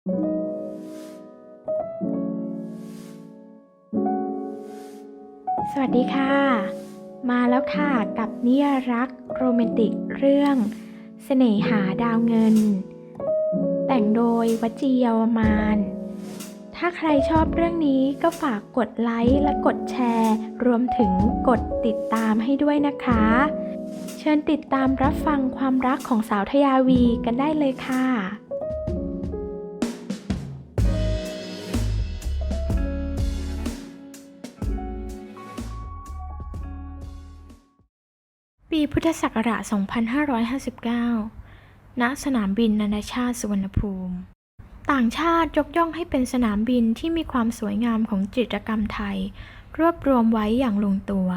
สวัสดีค่ะ มาแล้วค่ะกับนิยรักโรแมนติกเรื่องเสน่หาดาวเงิน แต่งโดยวจีเยาวมาน ถ้าใครชอบเรื่องนี้ก็ฝากกดไลค์และกดแชร์ รวมถึงกดติดตามให้ด้วยนะคะ เชิญติดตามรับฟังความรักของสาวทยาวีกันได้เลยค่ะ ปีพุทธศักราช 2559 ณ สนามบินนานาชาติสุวรรณภูมิ ต่างชาติยกย่องให้เป็นสนามบินที่มีความสวยงามของจิตรกรรมไทย รวบรวมไว้อย่างลงตัว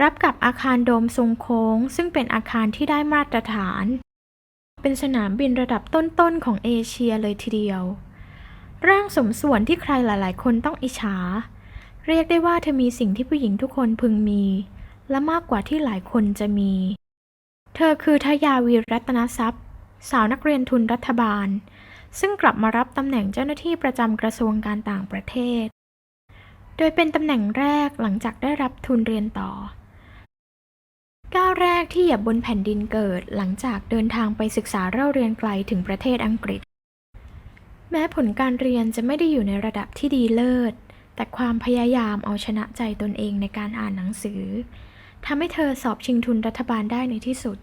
รับกับอาคารโดมทรงโค้ง ซึ่งเป็นอาคารที่ได้มาตรฐาน เป็นสนามบินระดับต้นๆของเอเชียเลยทีเดียว ร่างสมส่วนที่ใครหลายๆ คนต้องอิจฉา เรียกได้ว่าเธอมีสิ่งที่ผู้หญิงทุกคนพึงมี และมากกว่าที่หลายคนจะมี เธอคือทยาวีรัตนทรัพย์ สาวนักเรียนทุนรัฐบาล ซึ่งกลับมารับตำแหน่งเจ้าหน้าที่ประจำกระทรวงการต่างประเทศ โดยเป็นตำแหน่งแรกหลังจากได้รับทุนเรียนต่อ ก้าวแรกที่เหยียบบนแผ่นดินเกิดหลังจากเดินทางไปศึกษาเล่าเรียนไกลถึงประเทศอังกฤษ แม้ผลการเรียนจะไม่ได้อยู่ในระดับที่ดีเลิศแต่ความพยายามเอาชนะใจตนเองในการอ่านหนังสือ ทำให้เธอสอบชิงทุนรัฐบาลได้ในที่สุด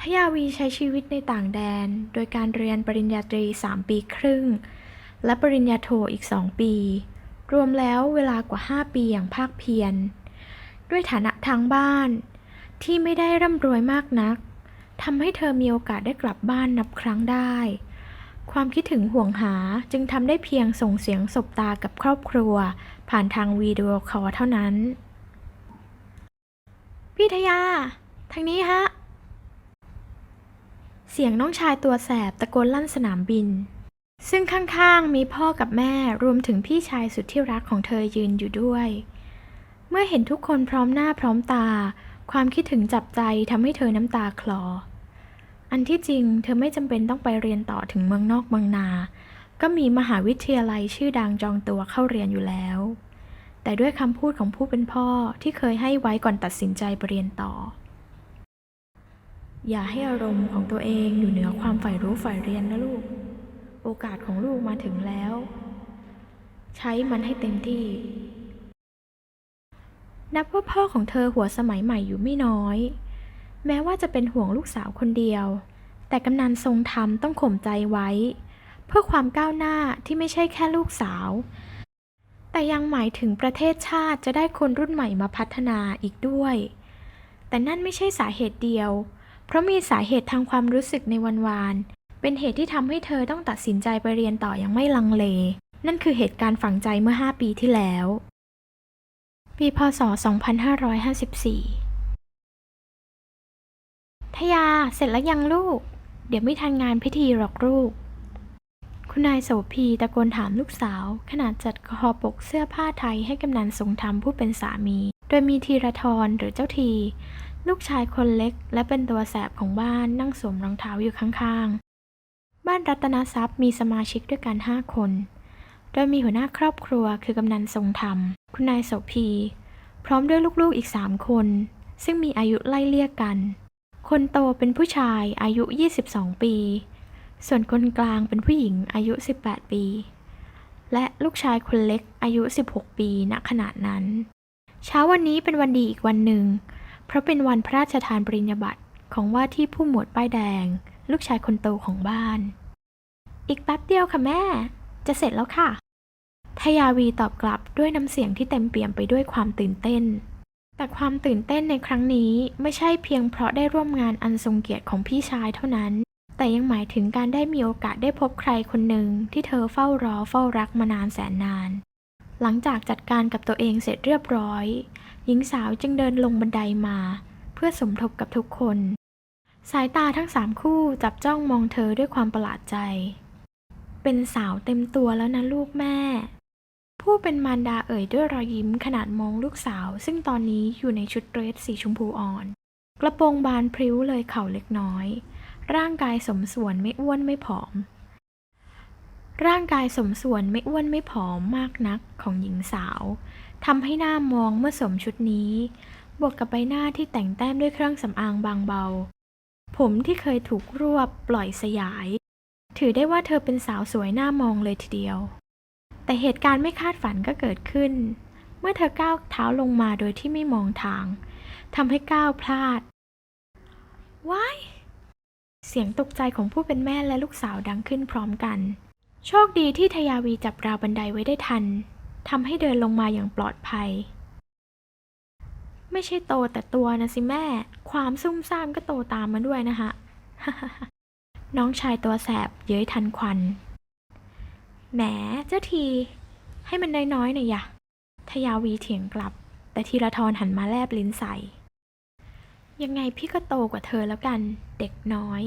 ทยาวีใช้ชีวิตในต่างแดน โดยการเรียนปริญญาตรี 3 ปีครึ่ง และปริญญาโทอีก 2 ปี รวมแล้วเวลากว่า 5 ปีอย่างภาคเพียร ด้วยฐานะทางบ้านที่ไม่ได้ร่ำรวยมากนักทำให้เธอมีโอกาสได้กลับบ้านนับครั้งได้ ความคิดถึงห่วงหาจึงทำได้เพียงส่งเสียงสบตากับครอบครัว ผ่านทางวีดีโอคอลเท่านั้น พี่ทยา ทางนี้ฮะ เสียงน้องชายตัวแสบตะโกนลั่นสนามบิน ซึ่งข้างๆมีพ่อกับแม่รวมถึงพี่ชายสุดที่รักของเธอยืนอยู่ด้วย เมื่อเห็นทุกคนพร้อมหน้าพร้อมตา ความคิดถึงจับใจทำให้เธอน้ำตาคลอ อันที่จริงเธอไม่จำเป็นต้องไปเรียนต่อถึงเมืองนอกเมืองนา ก็มีมหาวิทยาลัยชื่อดังจองตัวเข้าเรียนอยู่แล้ว แต่ด้วยคำพูดของผู้เป็นพ่อที่เคยให้ไว้ก่อนตัดสินใจไปเรียนต่อ อย่าให้อารมณ์ของตัวเองอยู่เหนือความใฝ่รู้ใฝ่เรียนนะลูก โอกาสของลูกมาถึงแล้ว ใช้มันให้เต็มที่ นับว่าพ่อของเธอหัวสมัยใหม่อยู่ไม่น้อย แม้ว่าจะเป็นห่วงลูกสาวคนเดียว แต่กำนันทรงธรรมต้องข่มใจไว้ เพื่อความก้าวหน้าที่ไม่ใช่แค่ลูกสาว แต่ยังหมายถึงประเทศชาติจะได้คนรุ่นใหม่มาพัฒนาอีกด้วย แต่นั่นไม่ใช่สาเหตุเดียว เพราะมีสาเหตุทางความรู้สึกในวันวาน เป็นเหตุที่ทำให้เธอต้องตัดสินใจไปเรียนต่ออยังไม่ลังเล นั่นคือเหตุการณ์ฝังใจเมื่อ 5 ปีที่แล้ว ปีพศ 2554ทยาเสร็จแล้วยังลูก เดี๋ยวไม่ทันงานพิธีหรอกลูก คุณนายโสพีตะโกนถามลูกสาว ขณะจัดคอปกเสื้อผ้าไทยให้กำนันทรงธรรมผู้เป็นสามี โดยมีธีรทรหรือเจ้าที ลูกชายคนเล็ก และเป็นตัวแสบของบ้านนั่งสวมรองเท้าอยู่ข้างๆ บ้านรัตนทรัพย์มีสมาชิกด้วยกันห้าคน โดยมีหัวหน้าครอบครัวคือกำนันทรงธรรม คุณนายโสพี พร้อมด้วยลูกๆอีกสามคน ซึ่งมีอายุไล่เลี่ยกัน คนโตเป็นผู้ชายอายุ 22 ปี ส่วนคนกลางเป็นผู้หญิงอายุ 18 ปี และลูกชายคนเล็กอายุ 16 ปีณขณะนั้น เช้าวันนี้เป็นวันดีอีกวันหนึ่ง เพราะเป็นวันพระราชทานปริญญาบัตรของว่าที่ผู้หมวดป้ายแดง ลูกชายคนโตของบ้าน อีกแป๊บเดียวค่ะแม่ จะเสร็จแล้วค่ะทยาวีตอบกลับด้วยน้ำเสียงที่เต็มเปี่ยมไปด้วยความตื่นเต้น แต่ความตื่นเต้นในครั้งนี้ไม่ใช่เพียงเพราะได้ร่วมงานอันทรงเกียรติของพี่ชายเท่านั้น แต่ยังหมายถึงการได้มีโอกาสได้พบใครคนหนึ่งที่เธอเฝ้ารอเฝ้ารักมานานแสนนาน หลังจากจัดการกับตัวเองเสร็จเรียบร้อย หญิงสาวจึงเดินลงบันไดมา เพื่อสมทบกับทุกคน สายตาทั้งสามคู่จับจ้องมองเธอด้วยความประหลาดใจ เป็นสาวเต็มตัวแล้วนะลูกแม่ ผู้เป็นมารดาเอ่ยด้วยรอยยิ้มขนาดมองลูกสาว ซึ่งตอนนี้อยู่ในชุดเดรสสีชมพูอ่อน กระโปรงบานพริ้วเลยเข่าเล็กน้อย ร่างกายสมส่วนไม่อ้วนไม่ผอม ร่างกายสมส่วนไม่อ้วนไม่ผอมมากนักของหญิงสาวทำให้หน้ามองเมื่อสวมชุดนี้ บวกกับใบหน้าที่แต่งแต้มด้วยเครื่องสำอางบางเบา ผมที่เคยถูกรวบปล่อยสยาย ถือได้ว่าเธอเป็นสาวสวยหน้ามองเลยทีเดียว แต่เหตุการณ์ไม่คาดฝันก็เกิดขึ้น เมื่อเธอก้าวเท้าลงมาโดยที่ไม่มองทางทำให้ก้าวพลาดว้าย เสียงตกใจของผู้เป็นแม่และลูกสาวดังขึ้นพร้อมกัน โชคดีที่ทยาวีจับราวบันไดไว้ได้ทันทำให้เดินลงมาอย่างปลอดภัย ไม่ใช่โตแต่ตัวนะสิแม่ ความซุ่มซ่ามก็โตตามมาด้วยนะคะน้องชายตัวแสบเย้ยทันควัน แหมเจ้าที ให้มันน้อยๆหน่อยยะทยาวีเถียงกลับ แต่ทีละทรหันมาแลบลิ้นใส่ ยังไงพี่ก็โตกว่าเธอแล้วกัน เด็กน้อย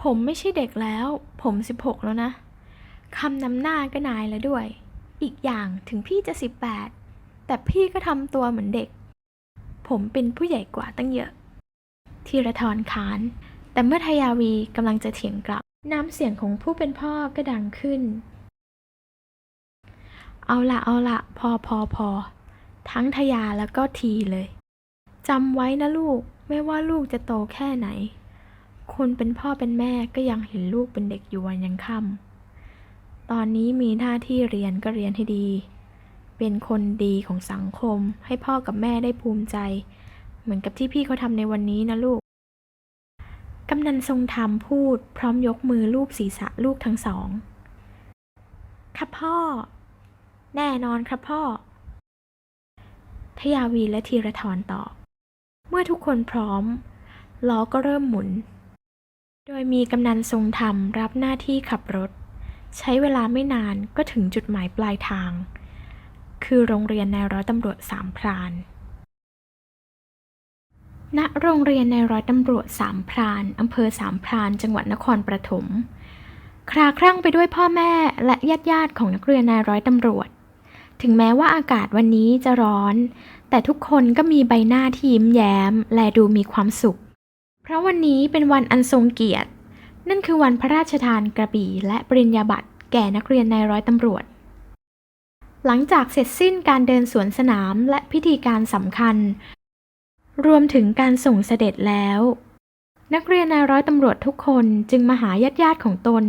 ผมไม่ใช่เด็กแล้ว ผมสิบหกแล้วนะคำนำหน้าก็นายแล้วด้วย อีกอย่างถึงพี่จะสิบแปดแต่พี่ก็ทำตัวเหมือนเด็ก ผมเป็นผู้ใหญ่กว่าตั้งเยอะทีระทรคาน แต่เมื่อทยาวีกำลังจะเถียงกลับ น้ำเสียงของผู้เป็นพ่อก็ดังขึ้น เอาละเอาละพอพอพอทั้งทยาแล้วก็ทีเลย จำไว้นะลูก ไม่ว่าลูกจะโตแค่ไหน คนเป็นพ่อเป็นแม่ก็ยังเห็นลูกเป็นเด็กอยู่วันยังค่ำตอนนี้มีหน้าที่เรียนก็เรียนให้ดี เป็นคนดีของสังคม ให้พ่อกับแม่ได้ภูมิใจ เหมือนกับที่พี่เขาทำในวันนี้นะลูกกำนันทรงธรรมพูด พร้อมยกมือลูบศีรษะลูกทั้งสองครับพ่อ แน่นอนครับพ่อทยาวีและธีรทรตอบ เมื่อทุกคนพร้อม ล้อก็เริ่มหมุน โดยมีกำนันทรงธรรมรับหน้าที่ขับรถ ใช้เวลาไม่นานก็ถึงจุดหมายปลายทาง คือโรงเรียนในร้อยตำรวจสามพรานณโรงเรียนในร้อยตำรวจสามพรานอำเภอสามพราน จังหวัดนครปฐมคลาคลั่งไปด้วยพ่อแม่และญาติญาติๆของนักเรียนนายร้อยตำรวจ ถึงแม้ว่าอากาศวันนี้จะร้อน แต่ทุกคนก็มีใบหน้าที่ยิ้มแย้ม และดูมีความสุข เพราะวันนี้เป็นวันอันทรงเกียรติ นั่นคือวันพระราชทานกระบี่และปริญญาบัตรแก่นักเรียนนายร้อยตำรวจ หลังจากเสร็จสิ้นการเดินสวนสนามและพิธีการสำคัญ รวมถึงการส่งเสด็จแล้ว นักเรียนนายร้อยตำรวจทุกคนจึงมาหาญาติญาติๆของตน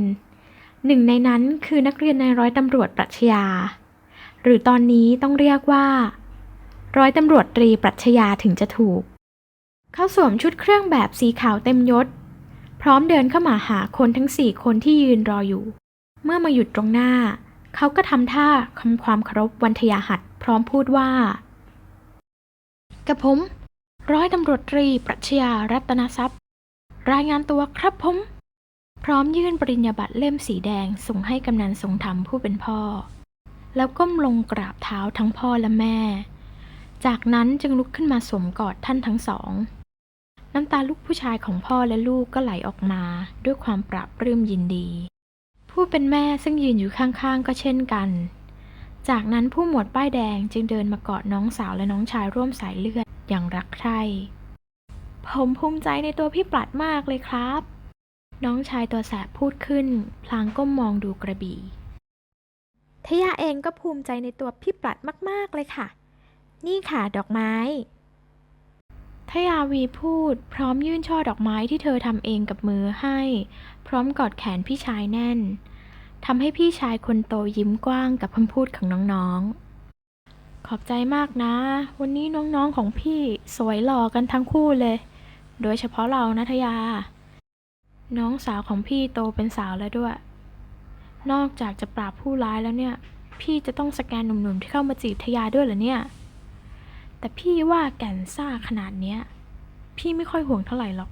หนึ่งในนั้นคือนักเรียนนายร้อยตำรวจปรัชญาหรือตอนนี้ต้องเรียกว่า ร้อยตำรวจตรีปรัชญาถึงจะถูก เขาสวมชุดเครื่องแบบสีขาวเต็มยศ พร้อมเดินเข้ามาหาคนทั้งสี่คนที่ยืนรออยู่ เมื่อมาหยุดตรงหน้า เขาก็ทำท่าคำความเคารพวันทยาหัดพร้อมพูดว่ากับผม ร้อยตำรวจตรีปรัชญารัตนทรัพย์ รายงานตัวครับผม พร้อมยื่นปริญญาบัตรเล่มสีแดงส่งให้กำนันทรงธรรมผู้เป็นพ่อ แล้วก้มลงกราบเท้าทั้งพ่อและแม่ จากนั้นจึงลุกขึ้นมาสวมกอดท่านทั้งสอง น้ำตาลูกผู้ชายของพ่อและลูกก็ไหลออกมาด้วยความปราบปลื้มยินดี ผู้เป็นแม่ซึ่งยืนอยู่ข้างๆ ก็เช่นกัน จากนั้นผู้หมวดป้ายแดงจึงเดินมากอดน้องสาวและน้องชายร่วมสายเลือดอย่างรักใคร่ผมภูมิใจในตัวพี่ปลัดมากเลยครับ น้องชายตัวแสบพูดขึ้น พลางก้มมองดูกระบี่ทยาเองก็ภูมิใจในตัวพี่ปลัดมาก ๆ เลยค่ะ นี่ค่ะดอกไม้ทยาวีพูด พร้อมยื่นช่อดอกไม้ที่เธอทำเองกับมือให้ พร้อมกอดแขนพี่ชายแน่นทำให้พี่ชายคนโตยิ้มกว้างกับคำพูดของน้องๆ ขอบใจมากนะ วันนี้น้องๆของพี่สวยหล่อกันทั้งคู่เลย โดยเฉพาะเรานะทยา น้องสาวของพี่โตเป็นสาวแล้วด้วย นอกจากจะปราบผู้ร้ายแล้วเนี่ย พี่จะต้องสแกนหนุ่มๆที่เข้ามาจีบทยาด้วยเหรอเนี่ย แต่พี่ว่าแก่นซ่าขนาดเนี้ย พี่ไม่ค่อยห่วงเท่าไหร่หรอก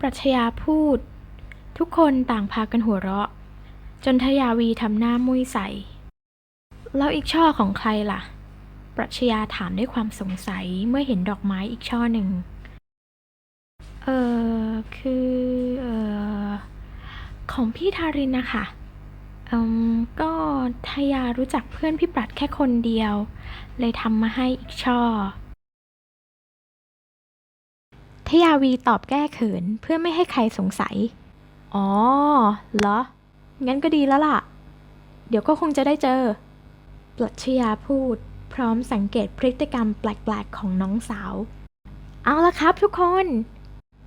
ปรัชญาพูด ทุกคนต่างพากันหัวเราะ จนทยาวีทำหน้ามุ้ยใส แล้วอีกช่อของใครล่ะ ปรัชญาถามด้วยความสงสัยเมื่อเห็นดอกไม้อีกช่อหนึ่ง เออคือ เออของพี่ทารินนะคะ อืมก็ทายารู้จักเพื่อนพี่ปรัดแค่คนเดียว เลยทำมาให้อีกช่อทยาวีตอบแก้เขินเพื่อไม่ให้ใครสงสัย อ๋อ เหรอ งั้นก็ดีแล้วล่ะ เดี๋ยวก็คงจะได้เจอปรัชญาพูด พร้อมสังเกตพฤติกรรมแปลกๆของน้องสาว เอาละครับทุกคน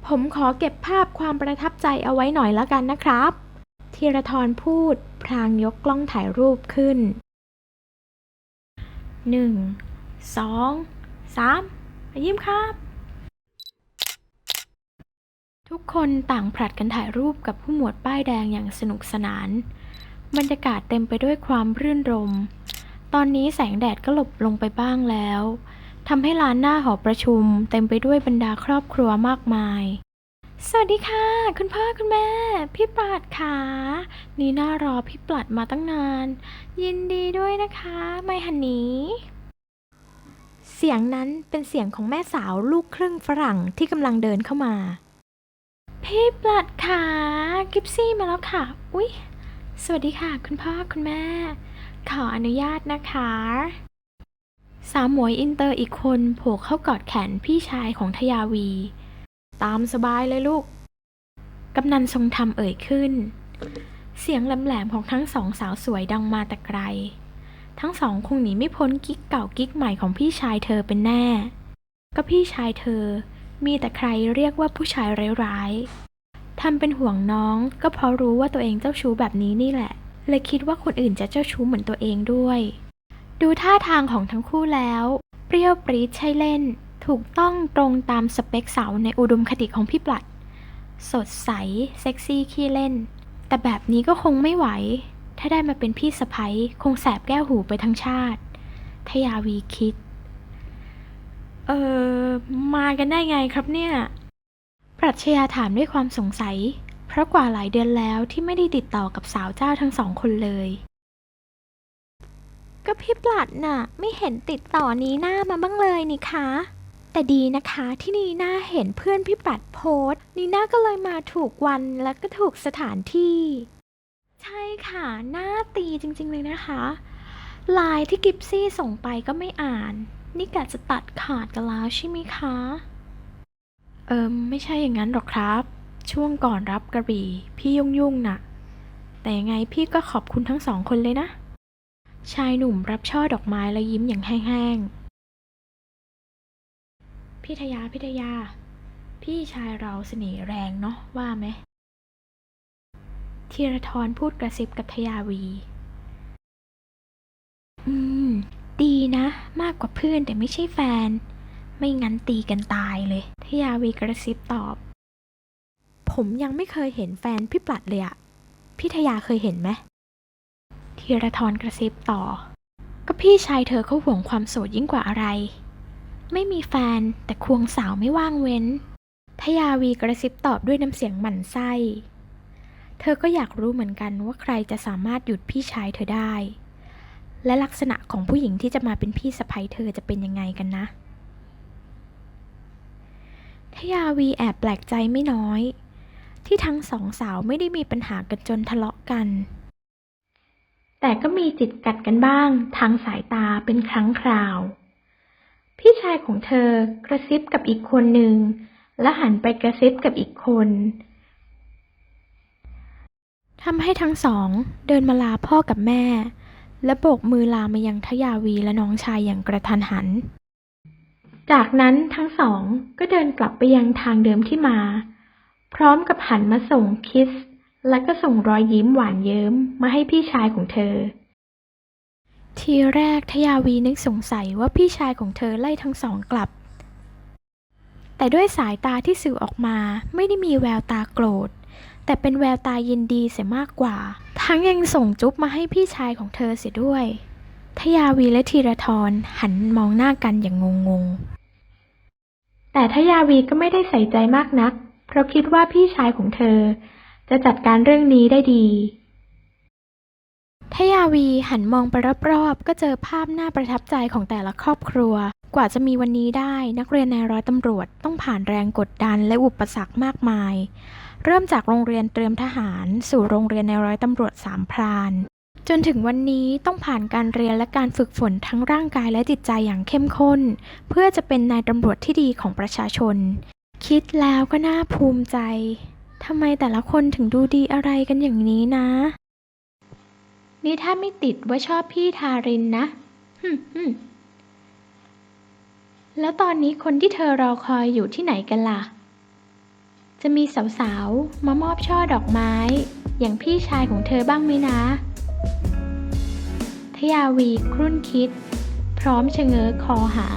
ผมขอเก็บภาพความประทับใจเอาไว้หน่อยละกันนะครับ ธีรทรพูด พลางยกกล้องถ่ายรูปขึ้น หนึ่ง สอง สาม ยิ้มครับ ทุกคนต่างผลัดกันถ่ายรูปกับผู้หมวดป้ายแดงอย่างสนุกสนาน บรรยากาศเต็มไปด้วยความรื่นรม ตอนนี้แสงแดดก็หลบลงไปบ้างแล้วทำให้ลานหน้าหอประชุมเต็มไปด้วยบรรดาครอบครัวมากมาย สวัสดีค่ะ คุณพ่อคุณแม่ พี่ปลัดค่ะนี่น่ารอพี่ปลัดมาตั้งนาน ยินดีด้วยนะคะไม่ฮันนีเสียงนั้นเป็นเสียงของแม่สาวลูกครึ่งฝรั่งที่กำลังเดินเข้ามา พี่ปลัดค่ะกิฟซี่มาแล้วค่ะ อุ๊ย สวัสดีค่ะ คุณพ่อคุณแม่ ขออนุญาตนะคะ สาวหมวยอินเตอร์อีกคนโผล่เข้ากอดแขนพี่ชายของทยาวี ตามสบายเลยลูก กำนันทรงธรรมเอ่ยขึ้น เสียงแหลมๆของทั้งสองสาวสวยดังมาแต่ไกล ทั้งสองคงหนีไม่พ้นกิ๊กเก่ากิ๊กใหม่ของพี่ชายเธอเป็นแน่ ก็พี่ชายเธอมีแต่ใครเรียกว่าผู้ชายร้ายๆทำเป็นห่วงน้องก็เพราะรู้ว่าตัวเองเจ้าชู้แบบนี้นี่แหละ เลยคิดว่าคนอื่นจะเจ้าชู้เหมือนตัวเองด้วย ดูท่าทางของทั้งคู่แล้ว เปรี้ยวปรี๊ดใช่เล่น ถูกต้องตรงตามสเปคสาวในอุดมคติของพี่ปลัด สดใส เซ็กซี่ขี้เล่น แต่แบบนี้ก็คงไม่ไหว ถ้าได้มาเป็นพี่สะพ้ยคงแสบแก้วหูไปทั้งชาติ ทยาวีคิด เออมากันได้ไงครับเนี่ย ปรัชญาถามด้วยความสงสัย เพราะกว่าหลายเดือนแล้วที่ไม่ได้ติดต่อกับสาวเจ้าทั้งสองคนเลยก็พี่ปลัดน่ะ ไม่เห็นติดต่อนี้หน้ามาบ้างเลยนี่คะ แต่ดีนะคะที่นีน่าเห็นเพื่อนพี่ปัดโพสต์นีน่าก็เลยมาถูกวันและก็ถูกสถานที่ ใช่ค่ะหน้าตีจริงๆเลยนะคะไลน์ที่กิฟซี่ส่งไปก็ไม่อ่าน นี่กะจะตัดขาดกันแล้วใช่ไหมคะ เอิมไม่ใช่อย่างนั้นหรอกครับ ช่วงก่อนรับกระบี่พี่ยุ่งๆน่ะ แต่ยังไงพี่ก็ขอบคุณทั้งสองคนเลยนะ ชายหนุ่มรับช่อดอกไม้แล้วยิ้มอย่างแห้งๆ พี่ทยาพี่ทยา พี่ชายเราเสน่ห์แรงเนาะว่าไหมธีรทรพูดกระซิบกับทยาวี อืม ดีนะ มากกว่าเพื่อนแต่ไม่ใช่แฟน ไม่งั้นตีกันตายเลย ทยาวีกระซิบตอบ ผมยังไม่เคยเห็นแฟนพี่ปลัดเลยอะพี่ทยาเคยเห็นไหมธีรทรกระซิบต่อ ก็พี่ชายเธอเขาห่วงความโสดยิ่งกว่าอะไร ไม่มีแฟนแต่ควงสาวไม่ว่างเว้น ทยาวีกระซิบตอบด้วยน้ำเสียงหมั่นไส้ เธอก็อยากรู้เหมือนกันว่าใครจะสามารถหยุดพี่ชายเธอได้ และลักษณะของผู้หญิงที่จะมาเป็นพี่สะใภ้เธอจะเป็นยังไงกันนะ ทยาวีแอบแปลกใจไม่น้อย ที่ทั้งสองสาวไม่ได้มีปัญหากันจนทะเลาะกัน แต่ก็มีจิตกัดกันบ้างทางสายตาเป็นครั้งคราว พี่ชายของเธอกระซิบกับอีกคนหนึ่ง และหันไปกระซิบกับอีกคนทำให้ทั้งสองเดินมาลาพ่อกับแม่ และโบกมือลามายังทยาวีและน้องชายอย่างกระทันหัน จากนั้นทั้งสองก็เดินกลับไปยังทางเดิมที่มา พร้อมกับหันมาส่งคิส และก็ส่งรอยยิ้มหวานเยิ้มมาให้พี่ชายของเธอ ทีแรกทยาวีนึกสงสัยว่าพี่ชายของเธอไล่ทั้งสองกลับ แต่ด้วยสายตาที่สื่อออกมาไม่ได้มีแววตาโกรธ แต่เป็นแววตายินดีเสียมากกว่า ทั้งยังส่งจุ๊บมาให้พี่ชายของเธอเสียด้วย ทยาวีและธีรทรหันมองหน้ากันอย่างงงๆ แต่ทยาวีก็ไม่ได้ใส่ใจมากนัก เพราะคิดว่าพี่ชายของเธอ จะจัดการเรื่องนี้ได้ดี ทยาวีหันมองไปรอบๆ ก็เจอภาพน่าประทับใจของแต่ละครอบครัว กว่าจะมีวันนี้ได้นักเรียนในร้อยตำรวจต้องผ่านแรงกดดันและอุปสรรคมากมาย เริ่มจากโรงเรียนเตรียมทหาร สู่โรงเรียนในร้อยตำรวจสามพรานจนถึงวันนี้ต้องผ่านการเรียนและการฝึกฝนทั้งร่างกายและจิตใจอย่างเข้มข้น เพื่อจะเป็นนายตำรวจที่ดีของประชาชน คิดแล้วก็น่าภูมิใจททำไมแต่ละคนถึงดูดีอะไรกันอย่างนี้นะ นี่ถ้าไม่ติดว่าชอบพี่ทารินนะฮึมฮึแล้วตอนนี้คนที่เธอรอคอยอยู่ที่ไหนกันล่ะ จะมีสาวๆ มามอบช่อดอกไม้ อย่างพี่ชายของเธอบ้างไหมนะ ทยาวีครุ่นคิด พร้อมชะเง้อคอหา